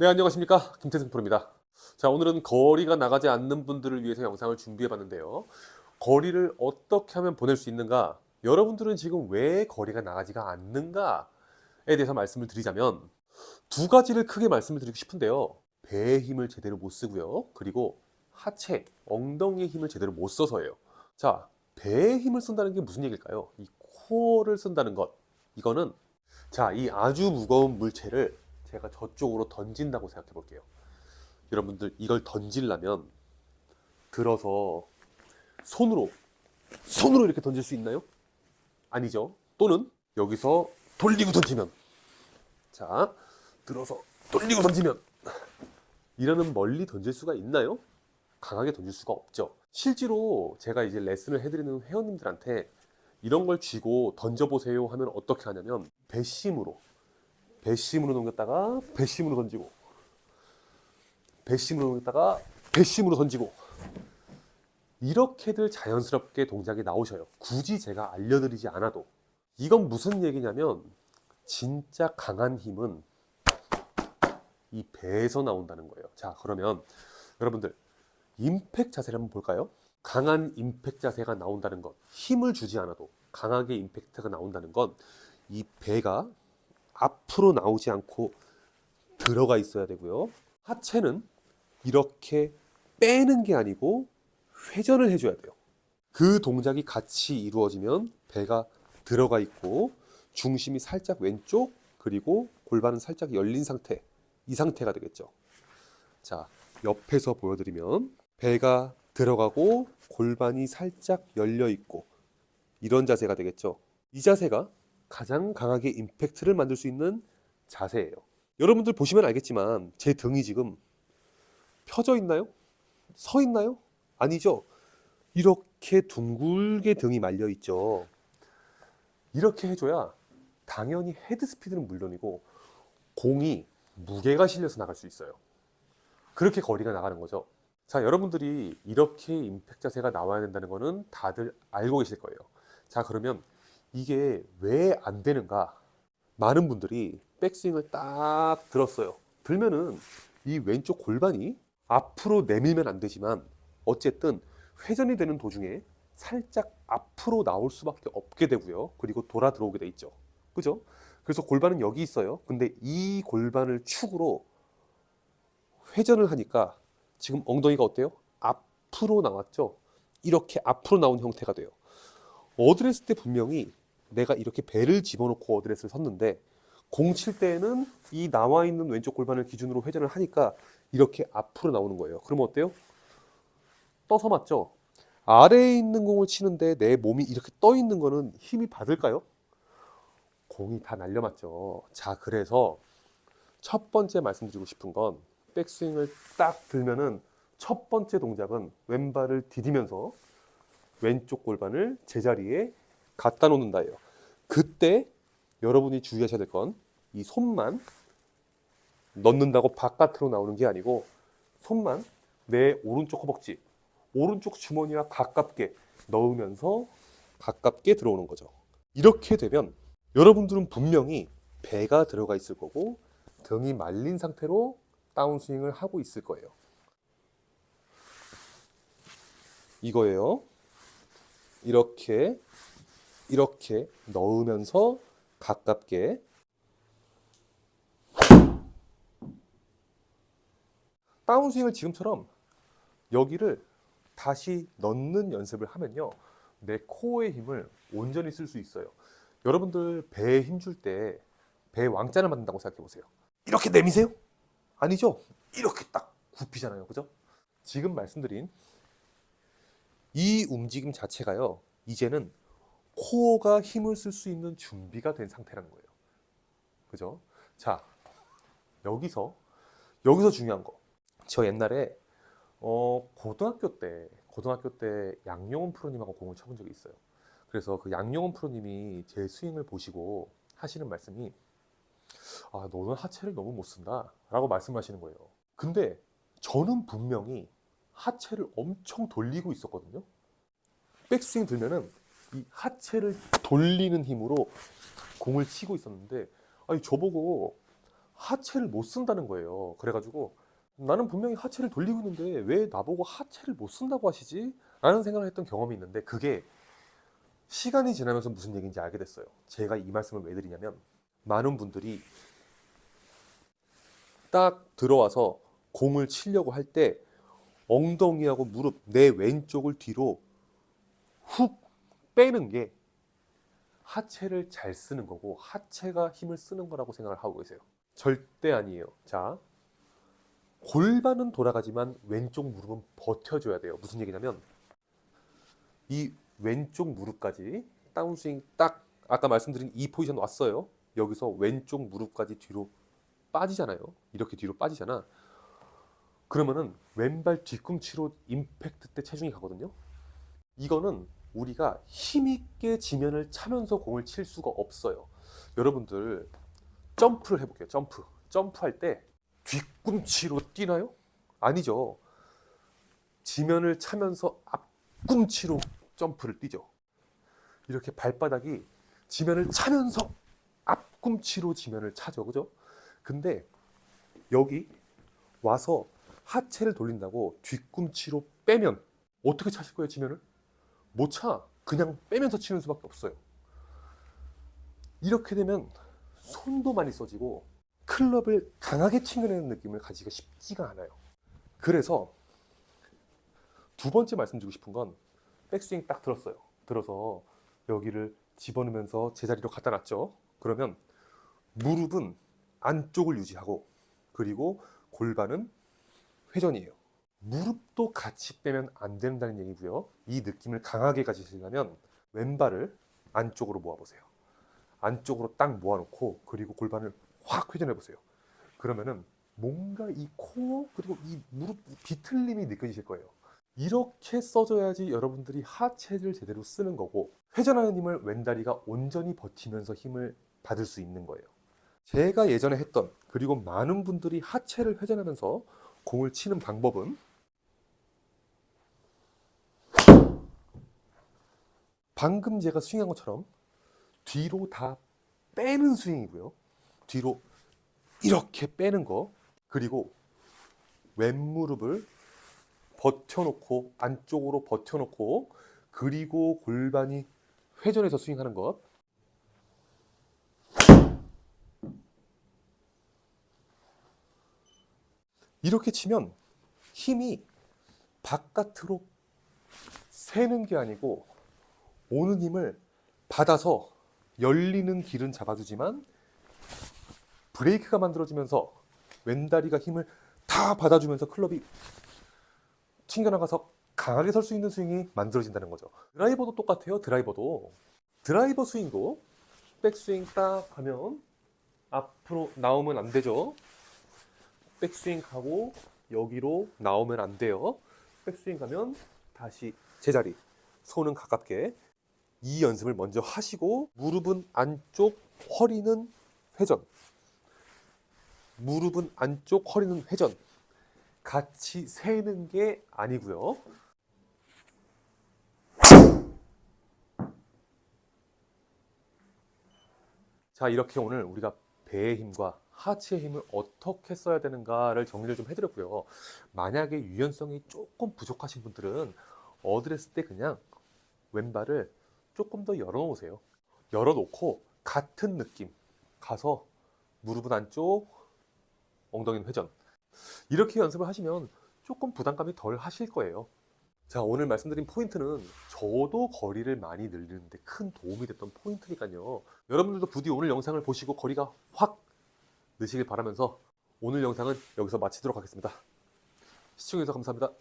네, 안녕하십니까. 김태승 프로입니다. 자, 오늘은 거리가 나가지 않는 분들을 위해서 영상을 준비해 봤는데요. 거리를 어떻게 하면 보낼 수 있는가? 여러분들은 지금 왜 거리가 나가지가 않는가에 대해서 말씀을 드리자면 두 가지를 크게 말씀을 드리고 싶은데요. 배의 힘을 제대로 못 쓰고요. 그리고 하체, 엉덩이의 힘을 제대로 못 써서예요. 자, 배의 힘을 쓴다는 게 무슨 얘기일까요? 이 코어를 쓴다는 것. 이거는 자, 이 아주 무거운 물체를 제가 저쪽으로 던진다고 생각해 볼게요. 여러분들 이걸 던지려면 들어서 손으로 손으로 이렇게 던질 수 있나요? 아니죠. 또는 여기서 돌리고 던지면 자, 들어서 돌리고 던지면 이러는 멀리 던질 수가 있나요? 강하게 던질 수가 없죠. 실제로 제가 이제 레슨을 해드리는 회원님들한테 이런 걸 쥐고 던져보세요 하면 어떻게 하냐면 배심으로 배심으로 넘겼다가 배심으로 던지고 배심으로 넘겼다가 배심으로 던지고 이렇게들 자연스럽게 동작이 나오셔요. 굳이 제가 알려드리지 않아도 이건 무슨 얘기냐면 진짜 강한 힘은 이 배에서 나온다는 거예요. 자 그러면 여러분들 임팩 자세를 한번 볼까요? 강한 임팩 자세가 나온다는 것, 힘을 주지 않아도 강하게 임팩트가 나온다는 건 이 배가 앞으로 나오지 않고 들어가 있어야 되고요. 하체는 이렇게 빼는 게 아니고 회전을 해줘야 돼요. 그 동작이 같이 이루어지면 배가 들어가 있고 중심이 살짝 왼쪽 그리고 골반은 살짝 열린 상태 이 상태가 되겠죠. 자 옆에서 보여드리면 배가 들어가고 골반이 살짝 열려 있고 이런 자세가 되겠죠. 이 자세가 가장 강하게 임팩트를 만들 수 있는 자세예요. 여러분들 보시면 알겠지만 제 등이 지금 펴져 있나요? 서 있나요? 아니죠. 이렇게 둥글게 등이 말려 있죠. 이렇게 해줘야 당연히 헤드 스피드는 물론이고 공이 무게가 실려서 나갈 수 있어요. 그렇게 거리가 나가는 거죠. 자, 여러분들이 이렇게 임팩트 자세가 나와야 된다는 거는 다들 알고 계실 거예요. 자, 그러면 이게 왜 안 되는가? 많은 분들이 백스윙을 딱 들었어요. 들면은 이 왼쪽 골반이 앞으로 내밀면 안 되지만 어쨌든 회전이 되는 도중에 살짝 앞으로 나올 수밖에 없게 되고요. 그리고 돌아 들어오게 돼 있죠. 그죠? 그래서 골반은 여기 있어요. 근데 이 골반을 축으로 회전을 하니까 지금 엉덩이가 어때요? 앞으로 나왔죠? 이렇게 앞으로 나온 형태가 돼요. 어드레스 때 분명히 내가 이렇게 배를 집어넣고 어드레스를 섰는데 공 칠 때에는 이 나와 있는 왼쪽 골반을 기준으로 회전을 하니까 이렇게 앞으로 나오는 거예요. 그러면 어때요? 떠서 맞죠? 아래에 있는 공을 치는데 내 몸이 이렇게 떠 있는 거는 힘이 받을까요? 공이 다 날려 맞죠. 자, 그래서 첫 번째 말씀드리고 싶은 건 백스윙을 딱 들면은 첫 번째 동작은 왼발을 디디면서 왼쪽 골반을 제자리에 갖다 놓는다예요. 그때 여러분이 주의하셔야 될 건 이 손만 넣는다고 바깥으로 나오는 게 아니고 손만 내 오른쪽 허벅지, 오른쪽 주머니와 가깝게 넣으면서 가깝게 들어오는 거죠. 이렇게 되면 여러분들은 분명히 배가 들어가 있을 거고 등이 말린 상태로 다운스윙을 하고 있을 거예요. 이거예요. 이렇게 이렇게 넣으면서 가깝게 다운스윙을 지금처럼 여기를 다시 넣는 연습을 하면요. 내 코어의 힘을 온전히 쓸 수 있어요. 여러분들 배에 힘 줄 때 배에 왕자를 만든다고 생각해 보세요. 이렇게 내미세요? 아니죠. 이렇게 딱 굽히잖아요. 그죠? 지금 말씀드린 이 움직임 자체가요. 이제는 코어가 힘을 쓸 수 있는 준비가 된 상태라는 거예요. 그죠? 자, 여기서 여기서 중요한 거. 저 옛날에 어, 고등학교 때 고등학교 때 양용훈 프로님하고 공을 쳐본 적이 있어요. 그래서 그 양용훈 프로님이 제 스윙을 보시고 하시는 말씀이 아, 너는 하체를 너무 못 쓴다라고 말씀하시는 거예요. 근데 저는 분명히 하체를 엄청 돌리고 있었거든요. 백스윙 들면은 이 하체를 돌리는 힘으로 공을 치고 있었는데 아니 저보고 하체를 못 쓴다는 거예요. 그래가지고 나는 분명히 하체를 돌리고 있는데 왜 나보고 하체를 못 쓴다고 하시지? 라는 생각을 했던 경험이 있는데 그게 시간이 지나면서 무슨 얘기인지 알게 됐어요. 제가 이 말씀을 왜 드리냐면 많은 분들이 딱 들어와서 공을 치려고 할 때 엉덩이하고 무릎 내 왼쪽을 뒤로 훅 빼는 게 하체를 잘 쓰는 거고 하체가 힘을 쓰는 거라고 생각을 하고 계세요. 절대 아니에요. 자, 골반은 돌아가지만 왼쪽 무릎은 버텨줘야 돼요. 무슨 얘기냐면 이 왼쪽 무릎까지 다운스윙 딱 아까 말씀드린 이 포지션 왔어요. 여기서 왼쪽 무릎까지 뒤로 빠지잖아요. 이렇게 뒤로 빠지잖아. 그러면은 왼발 뒤꿈치로 임팩트 때 체중이 가거든요. 이거는 우리가 힘있게 지면을 차면서 공을 칠 수가 없어요. 여러분들 점프를 해볼게요. 점프. 점프할 때 뒤꿈치로 뛰나요? 아니죠. 지면을 차면서 앞꿈치로 점프를 뛰죠. 이렇게 발바닥이 지면을 차면서 앞꿈치로 지면을 차죠. 그죠? 근데 여기 와서 하체를 돌린다고 뒤꿈치로 빼면 어떻게 차실 거예요, 지면을? 못 차. 그냥 빼면서 치는 수밖에 없어요. 이렇게 되면 손도 많이 써지고 클럽을 강하게 튕겨내는 느낌을 가지기가 쉽지가 않아요. 그래서 두 번째 말씀드리고 싶은 건 백스윙 딱 들었어요. 들어서 여기를 집어넣으면서 제자리로 갖다 놨죠. 그러면 무릎은 안쪽을 유지하고 그리고 골반은 회전이에요. 무릎도 같이 빼면 안 된다는 얘기고요. 이 느낌을 강하게 가지시려면 왼발을 안쪽으로 모아보세요. 안쪽으로 딱 모아놓고 그리고 골반을 확 회전해 보세요. 그러면은 뭔가 이 코어 그리고 이 무릎 비틀림이 느껴지실 거예요. 이렇게 써줘야지 여러분들이 하체를 제대로 쓰는 거고 회전하는 힘을 왼다리가 온전히 버티면서 힘을 받을 수 있는 거예요. 제가 예전에 했던 그리고 많은 분들이 하체를 회전하면서 공을 치는 방법은 방금 제가 스윙한 것처럼 뒤로 다 빼는 스윙이고요. 뒤로 이렇게 빼는 거 그리고 왼무릎을 버텨놓고 안쪽으로 버텨놓고 그리고 골반이 회전해서 스윙하는 것 이렇게 치면 힘이 바깥으로 새는 게 아니고 오는 힘을 받아서 열리는 길은 잡아주지만 브레이크가 만들어지면서 왼다리가 힘을 다 받아주면서 클럽이 튕겨나가서 강하게 설 수 있는 스윙이 만들어진다는 거죠. 드라이버도 똑같아요. 드라이버도 드라이버 스윙도 백스윙 딱 하면 앞으로 나오면 안 되죠. 백스윙 하고 여기로 나오면 안 돼요. 백스윙 가면 다시 제자리 손은 가깝게 이 연습을 먼저 하시고 무릎은 안쪽 허리는 회전 무릎은 안쪽 허리는 회전 같이 세는 게 아니고요. 자 이렇게 오늘 우리가 배의 힘과 하체의 힘을 어떻게 써야 되는가를 정리를 좀 해드렸고요. 만약에 유연성이 조금 부족하신 분들은 어드레스 때 그냥 왼발을 조금 더 열어놓으세요. 열어놓고 같은 느낌 가서 무릎은 안쪽, 엉덩이는 회전. 이렇게 연습을 하시면 조금 부담감이 덜 하실 거예요. 자, 오늘 말씀드린 포인트는 저도 거리를 많이 늘리는데 큰 도움이 됐던 포인트니까요. 여러분들도 부디 오늘 영상을 보시고 거리가 확 느시길 바라면서 오늘 영상은 여기서 마치도록 하겠습니다. 시청해주셔서 감사합니다.